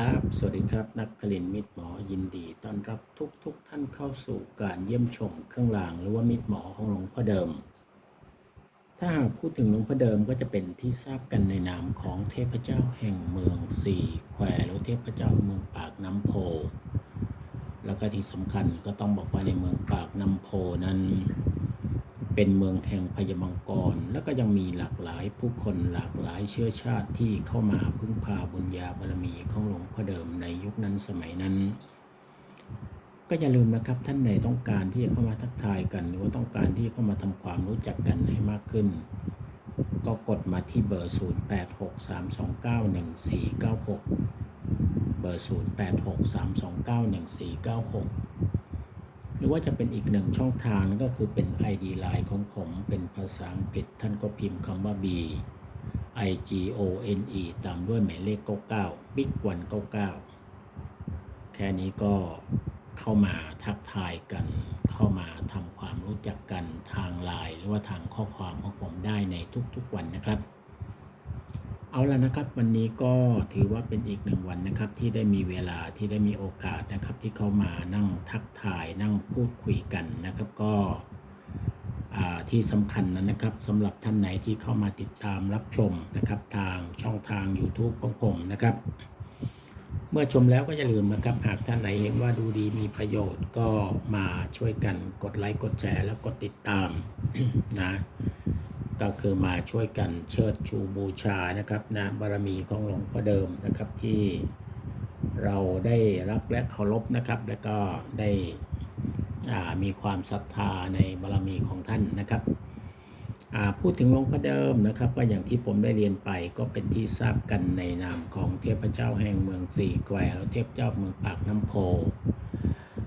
ครับ สวัสดีครับ นักคลินมิตรหมอยินดีต้อนรับทุกทุกๆท่านเข้าสู่การเยี่ยมชมเครื่องรางหรือว่ามิตรหมอของหลวงพ่อเดิม ถ้าหากพูดถึงหลวงพ่อเดิมก็จะเป็นที่ทราบกันในนามของเทพเจ้าแห่งเมืองสี่แควหรือเทพเจ้าเมืองปากน้ำโพ แล้วก็ที่สำคัญก็ต้องบอกว่าในเมืองปากน้ำโพนั้น เป็นเมืองแห่งพญามังกร แล้วก็ยังมีหลากหลายผู้คนหลากหลายเชื้อชาติที่เข้ามาพึ่งพาบุญญาบารมีของหลวงพ่อเดิมในยุคนั้นสมัยนั้น ก็อย่าลืมนะครับท่านไหนต้องการที่จะเข้ามาทักทายกัน หรือว่าต้องการที่จะเข้ามาทำความรู้จักกันให้มากขึ้น ก็กดมาที่เบอร์ 0863291496 เบอร์ 0863291496ห รือว่าจะเป็นอีกหนึ่งช่องทางนั่นก็คือเป็น ID Line ของผมเป็นภาษาอังกฤษท่านก็พิมพ์คำว่า B I G O N E ตามด้วยหมายเลข 99 Big 199 แค่นี้ก็เข้ามาทักทายกัน เข้ามาทำความรู้จักกันทางไลน์หรือว่าทางข้อความของผมได้ในทุกๆวันนะครับ เอาละนะครับ วันนี้ก็ถือว่าเป็นอีกหนึ่งวันนะครับ ที่ได้มีเวลาที่ได้มีโอกาสนะครับ ที่เข้ามานั่งทักทายนั่งพูดคุยกันนะครับ ก็อ่าที่สำคัญนั้นนะครับสำหรับท่านไหนที่เข้ามาติดตามรับชมนะครับ ทางช่องทาง YouTube ของผมนะครับ เมื่อชมแล้วก็อย่าลืมนะครับ หากท่านไหนเห็นว่าดูดีมีประโยชน์ก็มาช่วยกันกดไลค์กดแชร์ แล้วกดติดตามนะ ก็คือมาช่วยกันเชิดชูบูชานะครับนะบารมีของหลวงพ่อเดิมนะครับที่เราได้รับและเคารพนะครับ และก็ได้มีความศรัทธาในบารมีของท่านนะครับพูดถึงหลวงพ่อเดิมนะครับ ก็อย่างที่ผมได้เรียนไปก็เป็นที่ทราบกันในนามของเทพเจ้าแห่งเมืองสี่แควและเทพเจ้าเมืองปากน้ำโพ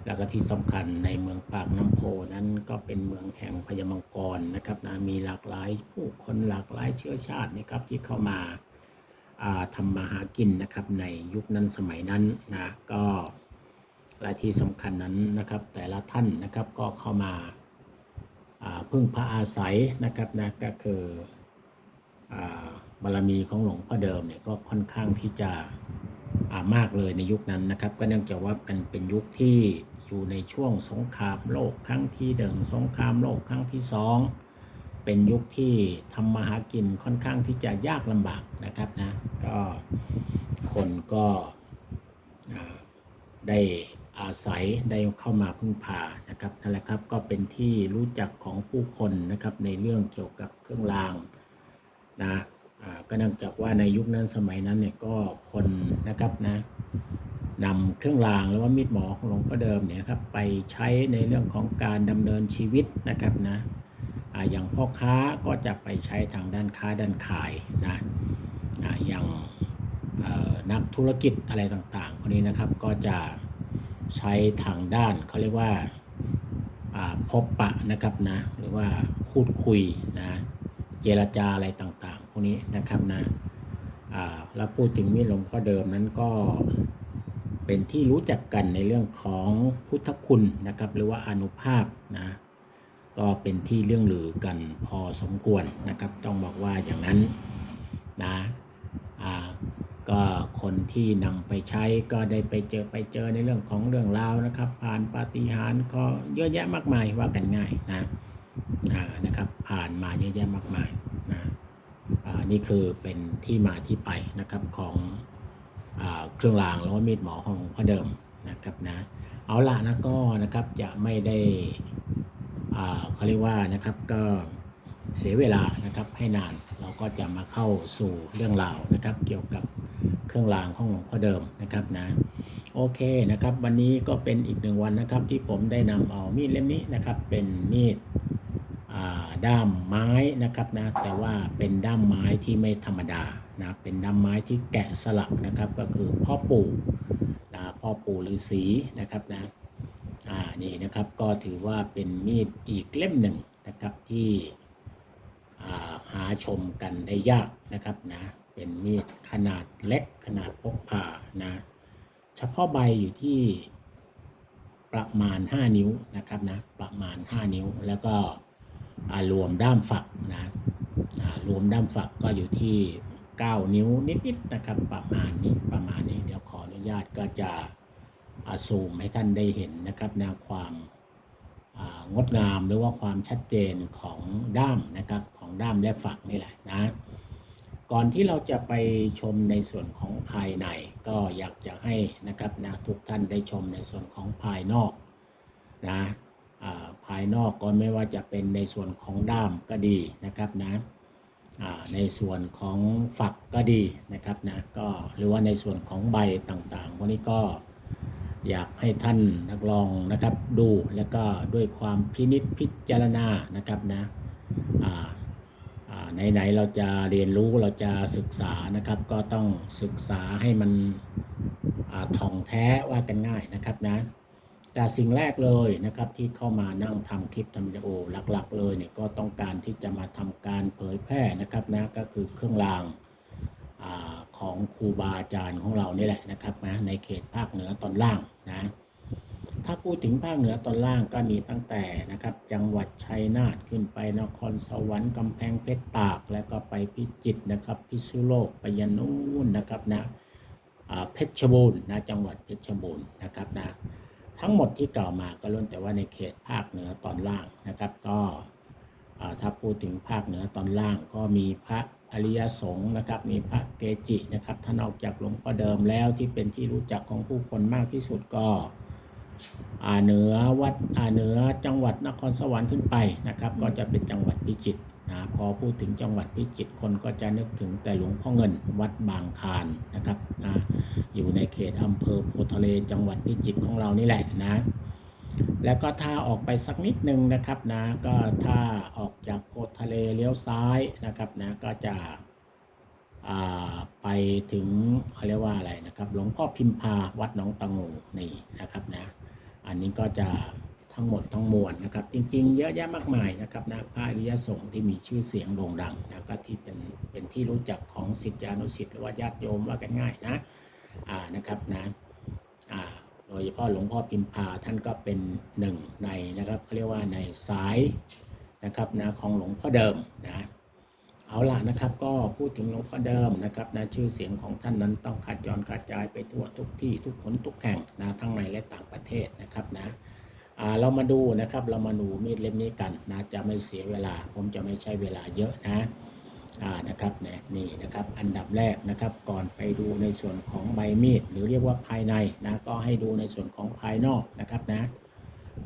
แล้วก็ที่สำคัญในเมืองปากน้ำโพนั้นก็เป็นเมืองแห่งพญามังกรนะครับนะมีหลากหลายผู้คนหลากหลายเชื้อชาตินะครับที่เข้ามาทำมาหากินนะครับในยุคนั้นสมัยนั้นนะก็และที่สำคัญนั้นนะครับ แต่ละท่านนะครับก็เข้ามาพึ่งพระอาศัยนะครับนะก็คืออบารมีของหลวงพ่อเดิมเนี่ยก็ค่อนข้างที่จะามากเลยในยุคนั้นนะครับ ก็เนื่องจากว่าเป็นเป็นยุคที่ อยู่ในช่วงสงครามโลกครั้งที่หนึ่งสงครามโลกครั้งที่สองเป็นยุคที่ทำมาหากินค่อนข้างที่จะยากลำบากนะครับนะก็คนก็ได้อาศัยได้เข้ามาพึ่งพานะครับนั่นแหละครับก็เป็นที่รู้จักของผู้คนนะครับในเรื่องเกี่ยวกับเครื่องรางนะก็เนื่องจากว่าในยุคนั้นสมัยนั้นเนี่ยก็คนนะครับนะ นำเครื่องรางหรือว่ามีดหมอของหลวงพ่อเดิมเนี่ยนะครับไปใช้ในเรื่องของการดำเนินชีวิตนะครับนะอย่างพ่อค้าก็จะไปใช้ทางด้านค้าด้านขายนะอย่างนักธุรกิจอะไรต่างๆคนนี้นะครับก็จะใช้ทางด้านเขาเรียกว่าพบปะนะครับนะหรือว่าพูดคุยนะเจรจาอะไรต่างๆพวกนี้นะครับนะแล้วพูดถึงมีดหลวงพ่อเดิมนั้นก็ เป็นที่รู้จักกันในเรื่องของพุทธคุณนะครับ หรือว่าอนุภาพนะก็เป็นที่เรื่องลือกันพอสมควรนะครับ ต้องบอกว่าอย่างนั้นนะอ่าก็คนที่นำไปใช้ก็ได้ไปเจอไปเจอในเรื่องของเรื่องราวนะครับ ผ่านปาฏิหาริย์ก็เยอะแยะมากมายว่ากันง่ายนะนะครับ ผ่านมาเยอะแยะมากมายนะนี่คือเป็นที่มาที่ไปนะครับของ เครื่องรางแล้วก็มีดหมอของพ่อเดิมนะครับนะเอาละนะก็นะครับจะไม่ได้อ่าเขาเรียกว่านะครับก็เสียเวลานะครับให้นานเราก็จะมาเข้าสู่เรื่องราวนะครับ เกี่ยวกับเครื่องรางของหลวงพ่อเดิมนะครับนะโอเคนะครับ วันนี้ก็เป็นอีกหนึ่งวันนะครับ ที่ผมได้นำเอามีดเล่มนี้นะครับ เป็นมีดด้ามไม้นะครับนะแต่ว่าเป็นด้ามไม้ที่ไม่ธรรมดา นะเป็นด้ามไม้ที่แกะสลักนะครับก็คือพ่อปู่นะพ่อปู่ฤาษีนะครับนะอ่านี่นะครับก็ถือว่าเป็นมีดอีกเล่มหนึ่งนะครับที่าหาชมกันได้ยากนะครับนะเป็นมีดขนาดเล็กขนาดพกพานะเฉพาะใบอยู่ที่ประมาณ 5 นิ้วนะครับนะประมาณ 5 นิ้วแล้วก็รวมด้ามฝักนะรวมด้ามฝักก็อยู่ที่ 9 นิ้วนิดๆนะครับประมาณนี้ประมาณนี้เดี๋ยวขออนุญาตก็จะอาซูมให้ท่านได้เห็นนะครับแนวความงดงามหรือว่าความชัดเจนของด้ามนะครับของด้ามและฝักนี่แหละนะก่อนที่เราจะไปชมในส่วนของภายใน ก็อยากจะให้นะครับนะทุกท่านได้ชมในส่วนของภายนอกนะภายนอกก็ไม่ว่าจะเป็นในส่วนของด้ามก็ดีนะครับนะ ในส่วนของฝักก็ดีนะครับนะก็หรือว่าในส่วนของใบต่างๆวกนี้ก็อยากให้ท่านนักลองนะครับดูแล้วก็ด้วยความพินิจพิจารณานะครับนะไหนๆเราจะเรียนรู้เราจะศึกษานะครับ ก็ต้องศึกษาให้มันอ่าท่องแท้ว่ากันง่ายนะครับนะ แต่สิ่งแรกเลยนะครับที่เข้ามานั่งทำคลิปทำวิดีโอหลักๆ เลยเนี่ยก็ต้องการที่จะมาทำการเผยแพร่นะครับนะก็คือเครื่องรางอาของครูบาอาจารย์ของเรานี่แหละนะครับนะในเขตภาคเหนือตอนล่างนะถ้าพูดถึงภาคเหนือตอนล่างก็มีตั้งแต่นะครับจังหวัดชัยนาทขึ้นไปนครสวรรค์กำแพงเพชรตาก แล้วก็ไปพิจิตรนะครับพิษณุโลกไปยันนู่นนะครับนะเพชรบูรณ์นะจังหวัดเพชรบูรณ์นะครับนะ ทั้งหมดที่กล่าวมาก็ล้วนแต่ว่าในเขตภาคเหนือตอนล่างนะครับ ก็ถ้าพูดถึงภาคเหนือตอนล่างก็มีพระอริยสงฆ์นะครับ มีพระเกจินะครับท่านออกจากหลวงพ่อเดิมแล้วที่เป็นที่รู้จักของผู้คนมากที่สุดก็อาเหนือวัดอาเหนือจังหวัดนครสวรรค์ขึ้นไปนะครับ ก็จะเป็นจังหวัดพิจิตร นะพอพูดถึงจังหวัดพิจิตรคนก็จะนึกถึงแต่หลวงพ่อเงินวัดบางคานนะครับนะอยู่ในเขตอำเภอโพทะเลจังหวัดพิจิตรของเรานี่แหละนะแล้วก็ถ้าออกไปสักนิดนึงนะครับนะก็ถ้าออกจากโพทะเลเลี้ยวซ้ายนะครับนะก็จะไปถึงเขาเรียกว่าอะไรนะครับ หลวงพ่อพิมพาวัดหนองตะงูนี่นะครับนะอันนี้ก็จะ ทั้งหมดทั้งมวลนะครับ จริงๆ เยอะแยะมากมายนะครับนะพระอริยสงฆ์ที่มีชื่อเสียงโด่งดังนะก็ที่เป็นเป็นที่รู้จักของศิษยานุศิษย์หรือว่าญาติโยมว่ากันง่ายนะอ่านะครับนะอ่าโดยเฉพาะหลวงพ่อพิมพาท่านก็เป็นหนึ่งในนะครับเขาเรียกว่าในสายนะครับนะของหลวงพ่อเดิมนะเอาล่ะนะครับก็พูดถึงหลวงพ่อเดิมนะครับนะชื่อเสียงของท่านนั้นต้องขาดจรกระจายไปทั่วทุกที่ทุกคนทุกแห่งนะทั้งในและต่างประเทศนะครับนะ เรามาดูนะครับ เรามาดูมีดเล่มนี้กันนะ จะไม่เสียเวลา ผมจะไม่ใช้เวลาเยอะนะอ่านะครับเนี่ยนี่นะครับ อันดับแรกนะครับ ก่อนไปดูในส่วนของใบมีด หรือเรียกว่าภายในนะ ก็ให้ดูในส่วนของภายนอกนะครับนะ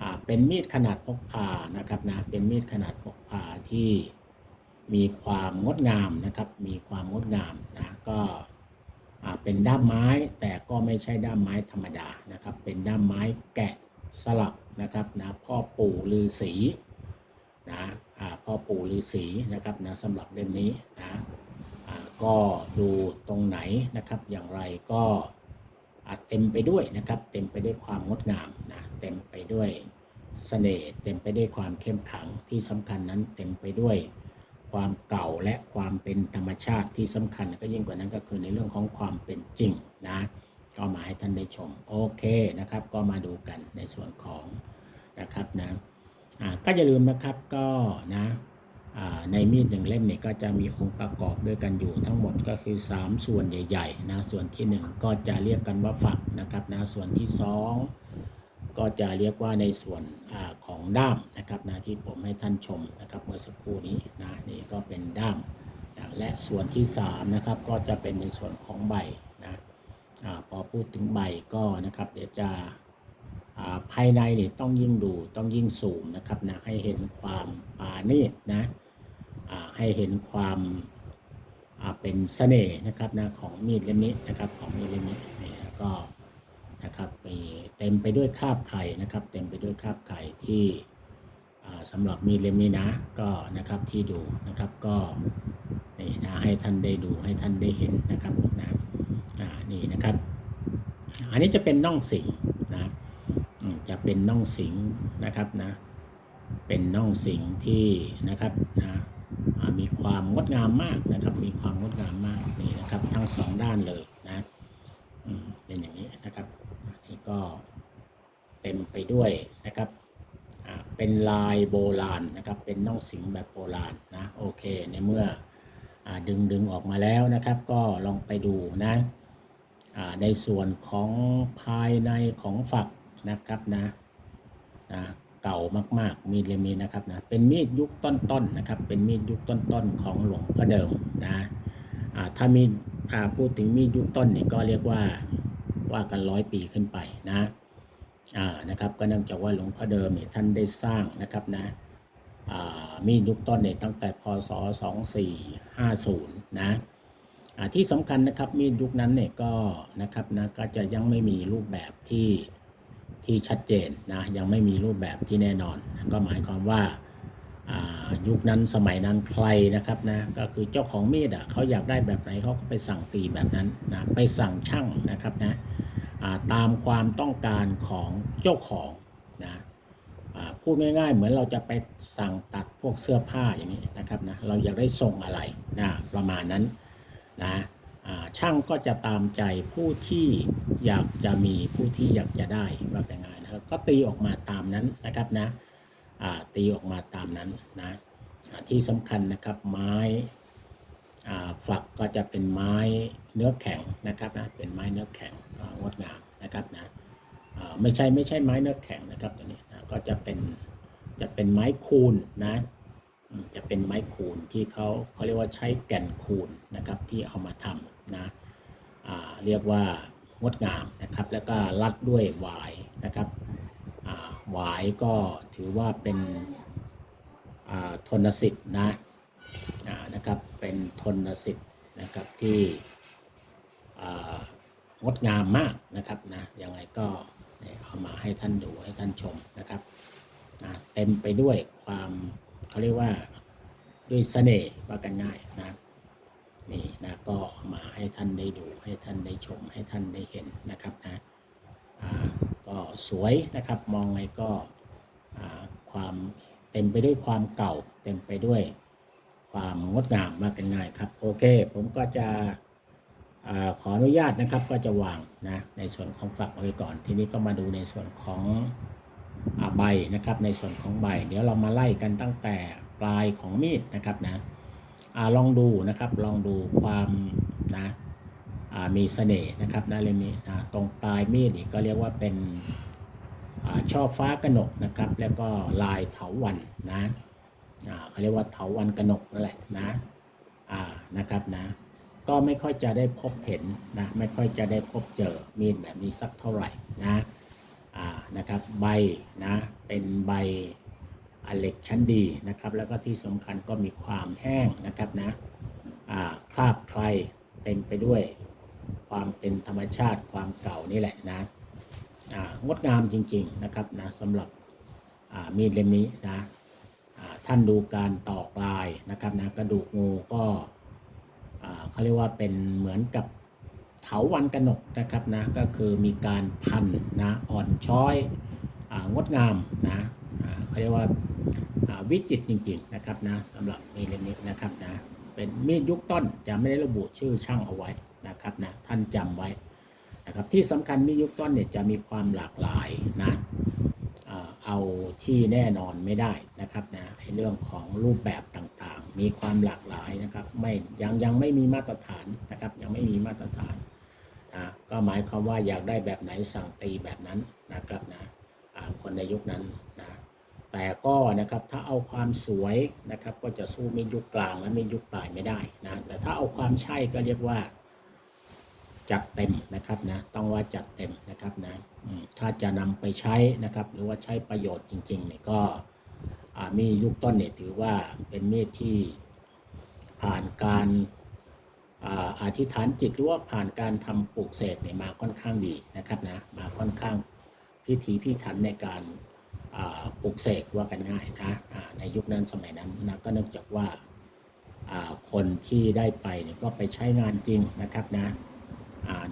อ่าเป็นมีดขนาดพกพานะครับนะ เป็นมีดขนาดพกพาที่มีความงดงามนะครับ มีความงดงามนะ ก็เป็นด้ามไม้แต่ก็ไม่ใช่ด้ามไม้ธรรมดานะครับ เป็นด้ามไม้แกะสลัก นะครับนะพ่อปู่ฤาษีนะพ่อปู่ฤาษีนะครับนะสำหรับเล่มนี้นะก็ดูตรงไหนนะครับอย่างไรก็เต็มไปด้วยนะครับ เต็มไปด้วยความงดงามนะเต็มไปด้วยเสน่ห์เต็มไปด้วยความเข้มขังที่สำคัญนั้นเต็มไปด้วยความเก่าและความเป็นธรรมชาติที่สำคัญก็ยิ่งกว่านั้นก็คือในเรื่องของความเป็นจริงนะ ก็มาให้ท่านได้ชม โอเคนะครับ ก็มาดูกันในส่วนของนะครับนะก็อย่าลืมนะครับก็นะในมีดหนึ่งเล่มเนี่ยก็จะมีองค์ประกอบด้วยกันอยู่ทั้งหมดก็คือ 3 ส่วนใหญ่ๆนะส่วนที่ 1 ก็จะเรียกกันว่าฝักนะครับนะส่วนที่ 2 ก็จะเรียกว่าในส่วนอของด้ามนะครับนะที่ผมให้ท่านชมนะครับเมื่อสักครู่นี้นะนี่ก็เป็นด้าม และส่วนที่3นะครับก็จะเป็นในส่วนของใบ พูดถึงใบก็นะครับ เดี๋ยวจะาภายในเนี่ยต้องยิ่งดูต้องยิ่งสูมนะครับนะให้เห็นความปาณีตนะให้เห็นความเป็นเสน่ห์นะครับนะของมีดเล่มนี้นะครับของมีดเล่มนี้นี่แล้วก็นะครับมีเต็มไปด้วยคราบไข่นะครับ เต็มไปด้วยคราบไข่ที่อ่าสำหรับมีดเล่มนี้นะก็นะครับที่ดูนะครับก็นี่นะให้ท่านได้ดูให้ท่านได้เห็นนะครับนะนี่นะครับ อันนี้จะเป็นน่องสิงนะอืมจะเป็นน่องสิงนะครับนะเป็นน่องสิงที่นะครับนะมีความงดงามมากนะครับ มีความงดงามมากนี่นะครับ ทั้งสองด้านเลยนะเป็นอย่างนี้นะครับอันนี้ก็เต็มไปด้วยนะครับเป็นลายโบราณนะครับ เป็นน่องสิงแบบโบราณนะโอเคในเมื่ออดึงดึงออกมาแล้วนะครับ ก็ลองไปดูนะ ในส่วนของภายในของฝักนะครับนะนะเก่ามากๆมีดเล่มนี้นะครับนะเป็นมีดยุคต้นๆนะครับ เป็นมีดยุคต้นๆของหลวงพ่อเดิมนะถ้ามีพูดถึงมีดยุคต้นเนี่ยก็เรียกว่าว่ากันร้อยปีขึ้นไปนะนะครับก็เนื่องจากว่าหลวงพ่อเดิมเนี่ยท่านได้สร้างนะครับนะมีดยุคต้นเนี่ยตั้งแต่พศ 2450 นะ ที่สำคัญนะครับมีดยุคนั้นเนี่ยก็นะครับนะก็จะยังไม่มีรูปแบบที่ที่ชัดเจนนะยังไม่มีรูปแบบที่แน่นอน ก็หมายความว่ายุคนั้นสมัยนั้นใครนะครับนะก็คือเจ้าของมีดอะเขาอยากได้แบบไหนเขาก็ไปสั่งตีแบบนั้นนะไปสั่งช่างนะครับนะตามความต้องการของเจ้าของนะพูดง่ายๆ เหมือนเราจะไปสั่งตัดพวกเสื้อผ้าอย่างนี้นะครับนะเราอยากได้ทรงอะไรนะประมาณนั้น นะช่างก็จะตามใจผู้ที่อยากจะมีผู้ที่อยากจะได้ว่าแต่ง่ายนะครับก็ตีออกมาตามนั้นนะครับนะตีออกมาตามนั้นนะที่สำคัญนะครับไม้ฝักก็จะเป็นไม้เนื้อแข็งนะครับนะเป็นไม้เนื้อแข็งงดงามนะครับนะไม่ใช่ไม่ใช่ไม้เนื้อแข็งนะครับตัวนี้นะก็จะเป็นจะเป็นไม้คูนนะ จะเป็นไม้คูนที่เขาเขาเรียกว่าใช้แก่นคูนนะครับที่เอามาทำนะเรียกว่างดงามนะครับ แล้วก็รัดด้วยหวายนะครับหวายก็ถือว่าเป็นทนสิทธิ์นะนะครับเป็นทนสิทธิ์นะครับที่งดงามมากนะครับนะยังไงก็เนี่ยเอามาให้ท่านดูให้ท่านชมนะครับนะเต็มไปด้วยความ เขาเรียกว่าด้วยเสน่ห์ว่ากันง่ายนะนี่นะก็มาให้ท่านได้ดูให้ท่านได้ชมให้ท่านได้เห็นนะครับนะอ่าก็สวยนะครับมองไงก็อ่าความเต็มไปด้วยความเก่า เต็มไปด้วยความงดงามมากกันง่ายครับโอเค ผมก็จะอขออนุญาตนะครับก็จะวางนะในส่วนของฝักไว้ก่อน ทีนี้ก็มาดูในส่วนของ ใบนะครับในส่วนของใบ เดี๋ยวเรามาไล่กันตั้งแต่ปลายของมีดนะครับนะอลองดูนะครับลองดูความนะมีเสน่ห์นะครับนะเล่มนี้นะตรงปลายมีดนี่ก็เรียกว่าเป็นอช่อฟ้ากระหนกนะครับ แล้วก็ลายเถาวันนะเขาเรียกว่าเถาวันกระหนกนั่นแหละนะนะครับนะก็ไม่ค่อยจะได้พบเห็นนะไม่ค่อยจะได้พบเจอมีดแบบนี้สักเท่าไหร่นะ นะครับใบนะเป็นใบอเหล็กชั้นดีนะครับแล้วก็ที่สำคัญก็มีความแห้งนะครับนะคราบใครเต็มไปด้วยความเป็นธรรมชาติความเก่านี่แหละนะงดงามจริงๆนะครับนะสำหรับมีดเล่มนี้นะท่านดูการตอกลายนะครับนะกระดูกงูก็เขาเรียกว่าเป็นเหมือนกับ เถาวันกระหนกนะครับนะก็คือมีการพันนะอ่อนช้อยองดงามนะเขาเรียกว่าวิจิตรจริงๆนะครับนะสำหรับมีเล่มนี้นะครับนะเป็นมีดยุคต้นจะไม่ได้ระบุชื่อช่างเอาไว้นะครับนะท่านจำไว้นะครับที่สำคัญมีดยุคต้นเนี่ยจะมีความหลากหลายนะเอาที่แน่นอนไม่ได้นะครับนะในเรื่องของรูปแบบต่างๆ มีความหลากหลายนะครับไม่ยังยังไม่มีมาตรฐานนะครับยังไม่มีมาตรฐาน ก็หมายความว่าอยากได้แบบไหนสั่งตีแบบนั้นนะครับนะคนในยุคนั้นนะแต่ก็นะครับถ้าเอาความสวยนะครับก็จะสู้มียุคกลางและมียุคปลายไม่ได้นะแต่ถ้าเอาความใช่ก็เรียกว่าจัดเต็มนะครับนะต้องว่าจัดเต็มนะครับนะถ้าจะนำไปใช้นะครับหรือว่าใช้ประโยชน์จริงๆเนี่ยก็มียุคต้นเนี่ยถือว่าเป็นมีดที่ผ่านการ อาธิษฐานจิตหรือว่าผ่านการทำปลูกเสกเนี่ยมาค่อนข้างดีนะครับนะมาค่อนข้างพิถีพิถันในการปลูกเสกว่ากันง่ายนะในยุคนั้นสมัยนั้นนะก็เนื่องจากว่าคนที่ได้ไปเนี่ยก็ไปใช้งานจริงนะครับนะ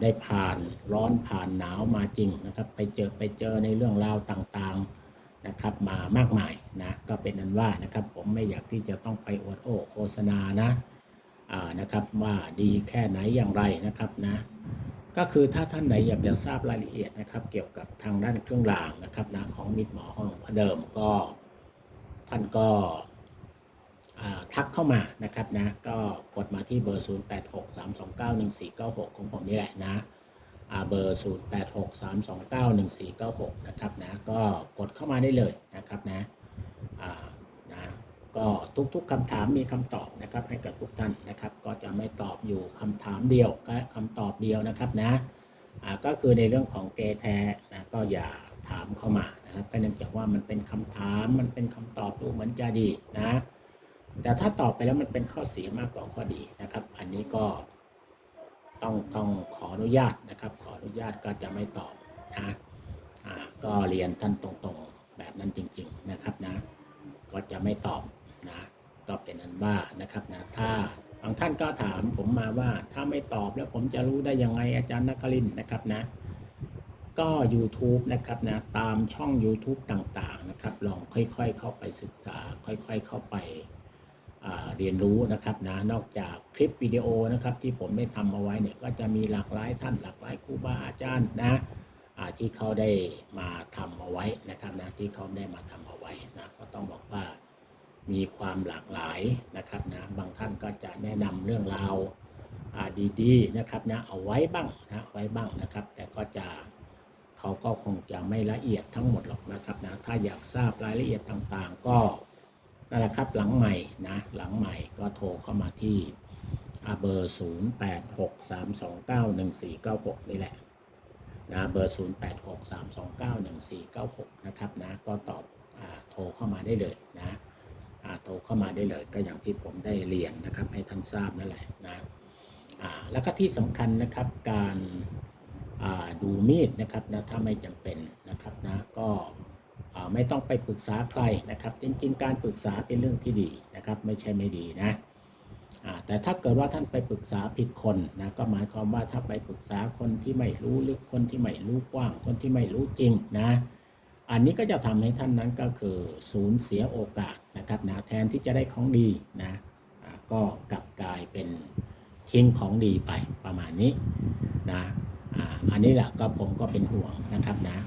ได้ผ่านร้อนผ่านหนาวมาจริงนะครับ ไปเจอไปเจอในเรื่องราวต่างๆนะครับมามากมายนะก็เป็นนั้นว่านะครับผมไม่อยากที่จะต้องไปอวดโอ้โฆษณานะ นะครับว่าดีแค่ไหนอย่างไรนะครับนะก็คือถ้าท่านไหนอยากจะทราบรายละเอียดนะครับ เกี่ยวกับทางด้านเครื่องรางนะครับนะของมิตรหมอของหลวงพ่อเดิมก็ท่านก็ทักเข้ามานะครับนะก็กดมาที่เบอร์ 0863291496 ของผมนี่แหละนะอ่าเบอร์ 0863291496 นะครับนะก็กดเข้ามาได้เลยนะครับนะนะ ก็ทุกๆคำถามมีคำตอบนะครับให้กับทุกท่านนะครับ ก็จะไม่ตอบอยู่คำถามเดียวและคำตอบเดียวนะครับนะอ่าก็คือในเรื่องของเกแท้นะก็อย่าถามเข้ามานะครับก็เนื่องจากว่ามันเป็นคำถามมันเป็นคำตอบดูเหมือนจะดีนะ แต่ถ้าตอบไปแล้วมันเป็นข้อเสียมากกว่าข้อดีนะครับ อันนี้ก็ต้องต้องขออนุญาตนะครับ ขออนุญาตก็จะไม่ตอบนะอ่าก็เรียนท่านตรงๆแบบนั้นจริง ๆนะครับนะ ก็จะไม่ตอบ นะก็เป็นอันว่านะครับนะถ้าบางท่านก็ถามผมมาว่าถ้าไม่ตอบแล้วผมจะรู้ได้ยังไงอาจารย์นครินนะครับนะ ก็ YouTube นะครับนะตามช่อง YouTube ต่างๆนะครับลองค่อยๆ เข้าไปศึกษา ค่อยๆ เข้าไปเรียนรู้นะครับนะนอกจากคลิปวิดีโอนะครับที่ผมได้ทำเอาไว้เนี่ยก็จะมีหลากหลายท่านหลากหลายครูบาอาจารย์นะที่เขาได้มาทำเอาไว้นะครับนะที่เขาได้มาทำเอาไว้นะก็ต้องบอกว่า มีความหลากหลายนะครับนะบางท่านก็จะแนะนำเรื่องราวดีๆนะครับนะเอาไว้บ้างนะไว้บ้างนะครับ แต่ก็จะเขาก็คงจะไม่ละเอียดทั้งหมดหรอกนะครับนะถ้าอยากทราบรายละเอียดต่างๆ ก็นั่นแหละครับหลังใหม่นะหลังใหม่ก็โทรเข้ามาที่อ่าเบอร์ 0863291496 นี่แหละนะเบอร์ 0863291496 นะครับนะก็ตอบอโทรเข้ามาได้เลยนะ โทรเข้ามาได้เลย ก็อย่างที่ผมได้เรียนนะครับ ให้ท่านทราบนั่นแหละนะแล้วก็ที่สำคัญนะครับการดูมีดนะครับนะถ้าไม่จำเป็นนะครับนะก็ไม่ต้องไปปรึกษาใครนะครับ จริงๆ การปรึกษาเป็นเรื่องที่ดีนะครับ ไม่ใช่ไม่ดีนะแต่ถ้าเกิดว่าท่านไปปรึกษาผิดคนนะก็หมายความว่าถ้าไปปรึกษาคนที่ไม่รู้ลึกคนที่ไม่รู้กว้างคนที่ไม่รู้จริงนะ อันนี้ก็จะทำให้ท่านนั้นก็คือสูญเสียโอกาสนะครับนะแทนที่จะได้ของดีนะก็กลับกลายเป็นทิ้งของดีไปประมาณนี้นะอันนี้แหละก็ผมก็เป็นห่วงนะครับนะ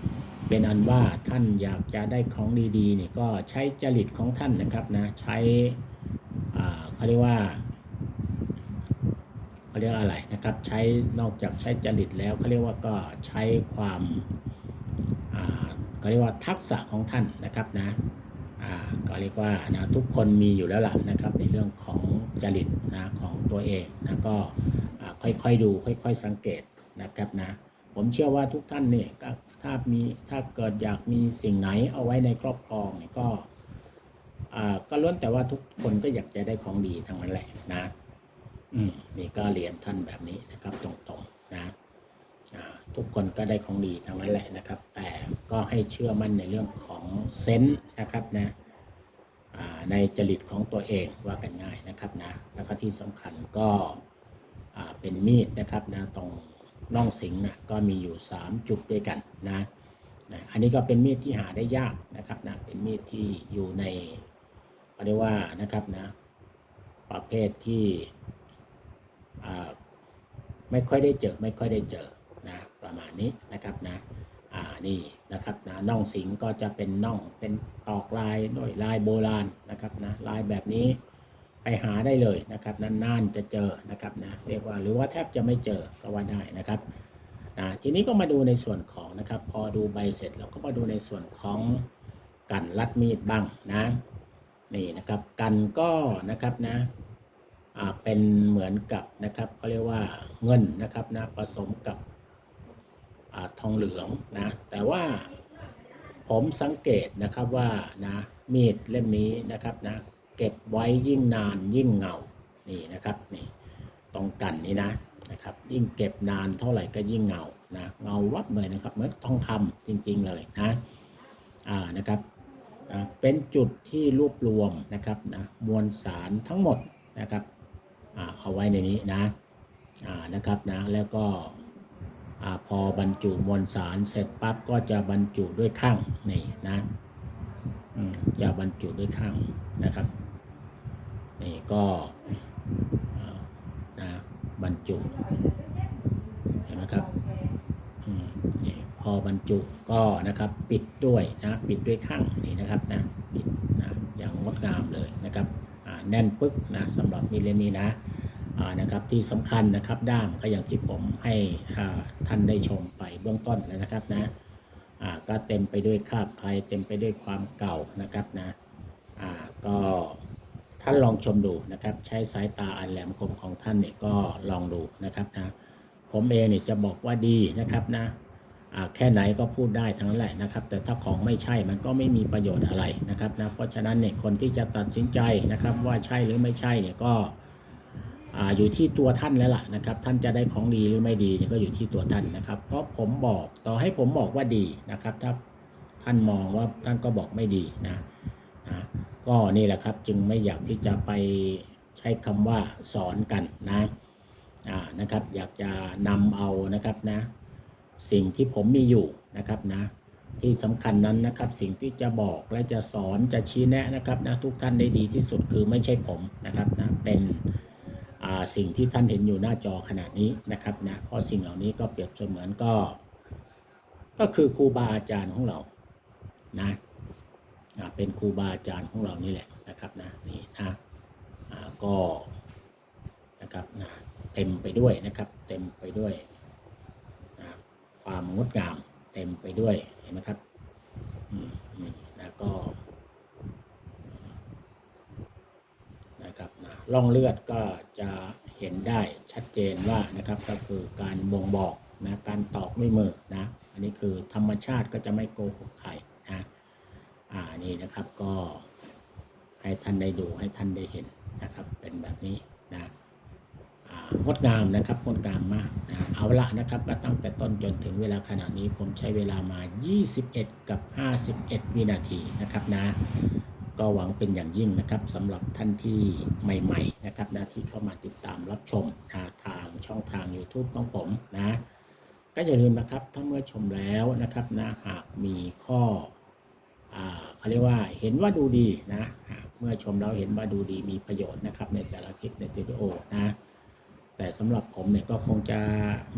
เป็นอันว่าท่านอยากจะได้ของดีๆนี่ก็ใช้จริตของท่านนะครับนะใช้อ่าเขาเรียกว่าเขาเรียกอะไรนะครับ ใช้นอกจากใช้จริตแล้วเขาเรียกว่าก็ใช้ความาเขาเรียกว่าทักษะของท่านนะครับนะก็เรียกว่านะทุกคนมีอยู่แล้วล่ะนะครับในเรื่องของจริตนะของตัวเองนะก็ค่อยๆดูค่อย ๆ สังเกตนะครับนะผมเชื่อว่าทุกท่านเนี่ยก็ถ้ามีถ้าเกิดอยากมีสิ่งไหนเอาไว้ในครอบครองเนี่ยก็อ่าก็ล้วนแต่ว่าทุกคนก็อยากจะได้ของดีทั้งนั้นแหละนะอืมนี่ก็เรียนท่านแบบนี้นะครับตรงๆนะ ทุกคนก็ได้ของดีทั้งนั้นแหละนะครับ แต่ก็ให้เชื่อมั่นในเรื่องของเซนส์นะครับนะในจริตของตัวเองว่ากันง่ายนะครับนะแล้วก็ที่สำคัญก็เป็นมีดนะครับนะตรงน่องสิงนะก็มีอยู่ 3 จุดด้วยกันนะนะอันนี้ก็เป็นมีดที่หาได้ยากนะครับนะเป็นมีดที่อยู่ในเขาเรียกว่านะครับนะประเภทที่ไม่ค่อยได้เจอไม่ค่อยได้เจอ ประมาณนี้นะครับนะอ่านี่นะครับนะน่องสิงก็จะเป็นน่องเป็นตอกลายด้วยลายโบราณนะครับนะลายแบบนี้ไปหาได้เลยนะครับนานๆจะเจอนะครับนะเรียกว่าหรือว่าแทบจะไม่เจอก็ว่าได้นะครับนะทีนี้ก็มาดูในส่วนของนะครับ พอดูใบเสร็จเราก็มาดูในส่วนของกันลัดมีดบ้างนะนี่นะครับกันก็นะครับนะอ่าเป็นเหมือนกับนะครับเขาเรียกว่าเงินนะครับนะผสมกับ ทองเหลืองนะแต่ว่าผมสังเกตนะครับว่านะมีดเล่มนี้นะครับนะเก็บไว้ยิ่งนานยิ่งเงานี่นะครับนี่ตรงกันนี้นะนะครับยิ่งเก็บนานเท่าไหร่ก็ยิ่งเงานะเงาวับเลยนะครับเหมือนทองคำจริงๆเลยนะอ่านะครับเป็นจุดที่รวบรวมนะครับนะมวลสารทั้งหมดนะครับอ่าเอาไว้ในนี้นะอ่านะครับนะแล้วก็ อ่าพอบรรจุมวลสารเสร็จปั๊บก็จะบรรจุด้วยข้างนี่นะอืมจะบรรจุด้วยข้างนะครับนี่ก็อ่านะบรรจุเห็นไหมครับอืมนี่พอบรรจุก็นะครับปิดด้วยนะปิดด้วยข้างนี่นะครับนะปิดนะอย่างงดงามเลยนะครับอ่าแน่นปึ๊กนะสำหรับมิเลนนี้นะอ่า นะครับที่สำคัญนะครับด้ามก็อย่างที่ผมให้ท่านได้ชมไปเบื้องต้นแล้วนะครับนะก็เต็มไปด้วยคราบใครเต็มไปด้วยความเก่านะครับนะก็ท่านลองชมดูนะครับ ใช้สายตาอันแหลมคมของท่านเนี่ยก็ลองดูนะครับนะผมเองเนี่ยจะบอกว่าดีนะครับนะแค่ไหนก็พูดได้ทั้งนั้นแหละนะครับ แต่ถ้าของไม่ใช่มันก็ไม่มีประโยชน์อะไรนะครับนะเพราะฉะนั้นเนี่ยคนที่จะตัดสินใจนะครับว่าใช่หรือไม่ใช่เนี่ยก็ ออยู่ที่ตัวท่านแล้วล่ะนะครับ ท่านจะได้ของดีหรือไม่ดีเนี่ยก็อยู่ที่ตัวท่านนะครับ เพราะผมบอกต่อให้ผมบอกว่าดีนะครับ ถ้าท่านมองว่าท่านก็บอกไม่ดีนะนะก็นี่แหละครับจึงไม่อยากที่จะไปใช้คำว่าสอนกันนะอ่านะครับ อยากจะนำเอานะครับนะ สิ่งที่ผมมีอยู่นะครับนะที่สำคัญนั้นนะครับสิ่งที่จะบอกและจะสอนจะชี้แนะนะครับนะทุกท่านได้ดีที่สุดคือไม่ใช่ผมนะครับนะเป็น สิ่งที่ท่านเห็นอยู่หน้าจอขณะนี้นะครับนะเพราะสิ่งเหล่านี้ก็เปรียบเสมือนก็ ก็คือครูบาอาจารย์ของเรานะเป็นครูบาอาจารย์ของเรานี่แหละนะครับนะนี่นะก็นะครับนะเต็มไปด้วยนะครับ เต็มไปด้วยนะความงดงาม เต็มไปด้วยเห็นไหมครับนี่แล้วก็ ร่องเลือดก็จะเห็นได้ชัดเจนว่านะครับก็คือการบ่งบอกนะการตอกด้วยมือนะอันนี้คือธรรมชาติก็จะไม่โกหกใครนะอ่านี่นะครับก็ให้ท่านได้ดูให้ท่านได้เห็นนะครับ เป็นแบบนี้นะงดงามนะครับงดงามมากนะเอาละนะครับก็ตั้งแต่ต้นจนถึงเวลาขณะนี้ผมใช้เวลามา 21 กับ 51 วินาทีนะครับนะ ก็หวังเป็นอย่างยิ่งนะครับสำหรับท่านที่ใหม่ ๆ นะครับนะที่เข้ามาติดตามรับชมนะทางช่องทาง YouTube ของผมนะก็อย่าลืมนะครับถ้าเมื่อชมแล้วนะครับนะหากมีข้ออเขาเรียกว่าเห็นว่าดูดีนะหากเมื่อชมแล้วเห็นว่าดูดีมีประโยชน์นะครับในแต่ละคลิปในวิดีโอนะแต่สำหรับผมเนี่ยก็คงจะ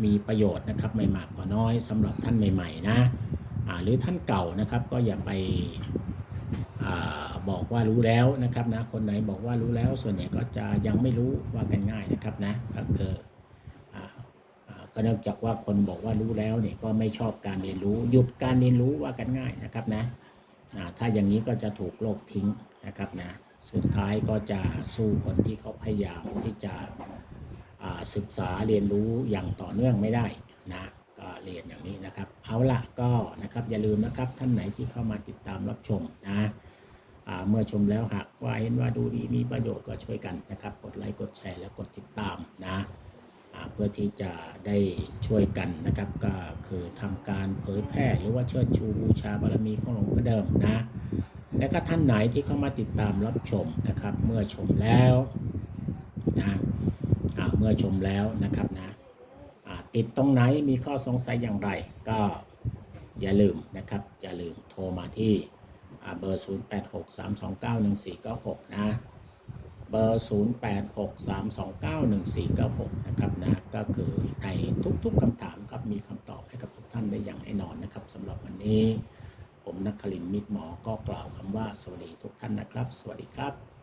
มีประโยชน์นะครับไม่มากก็น้อยสำหรับท่านใหม่ ๆ นะหรือท่านเก่านะครับก็อย่าไป บอกว่ารู้แล้วนะครับนะคนไหนบอกว่ารู้แล้ว ส่วนใหญ่ก็จะยังไม่รู้ว่ากันง่ายนะครับนะก็คืออ่าอ่าก็เนื่องจากว่าคนบอกว่ารู้แล้วเนี่ยก็ไม่ชอบการเรียนรู้ หยุดการเรียนรู้ว่ากันง่ายนะครับนะถ้าอย่างนี้ก็จะถูกโลกทิ้งนะครับนะสุดท้ายก็จะสู้คนที่เขาพยายามที่จะศึกษาเรียนรู้อย่างต่อเนื่องไม่ได้นะ เรียนอย่างนี้นะครับ เอาละก็นะครับอย่าลืมนะครับท่านไหนที่เข้ามาติดตามรับชมนะเมื่อชมแล้วหากว่าเห็นว่าดูดีมีประโยชน์ก็ช่วยกันนะครับ กดไลค์กดแชร์และกดติดตามนะเพื่อที่จะได้ช่วยกันนะครับ ก็คือทำการเผยแพร่หรือว่าเชิดชูบูชาบารมีของหลวงพ่อเดิมนะ และก็ท่านไหนที่เข้ามาติดตามรับชมนะครับ เมื่อชมแล้วนะเมื่อชมแล้วนะครับนะ ติดตรงไหนมีข้อสงสัยอย่างไร ก็อย่าลืมนะครับ อย่าลืมโทรมาที่อ่าเบอร์ 0863291496 นะ เบอร์ 0863291496 นะครับนะ ก็คือในทุกๆคำถามครับมีคำตอบให้กับทุกท่านได้อย่างแน่นอนนะครับสำหรับวันนี้ ผมนักคลินมิตรหมอก็กล่าวคำว่าสวัสดีทุกท่านนะครับ สวัสดีครับ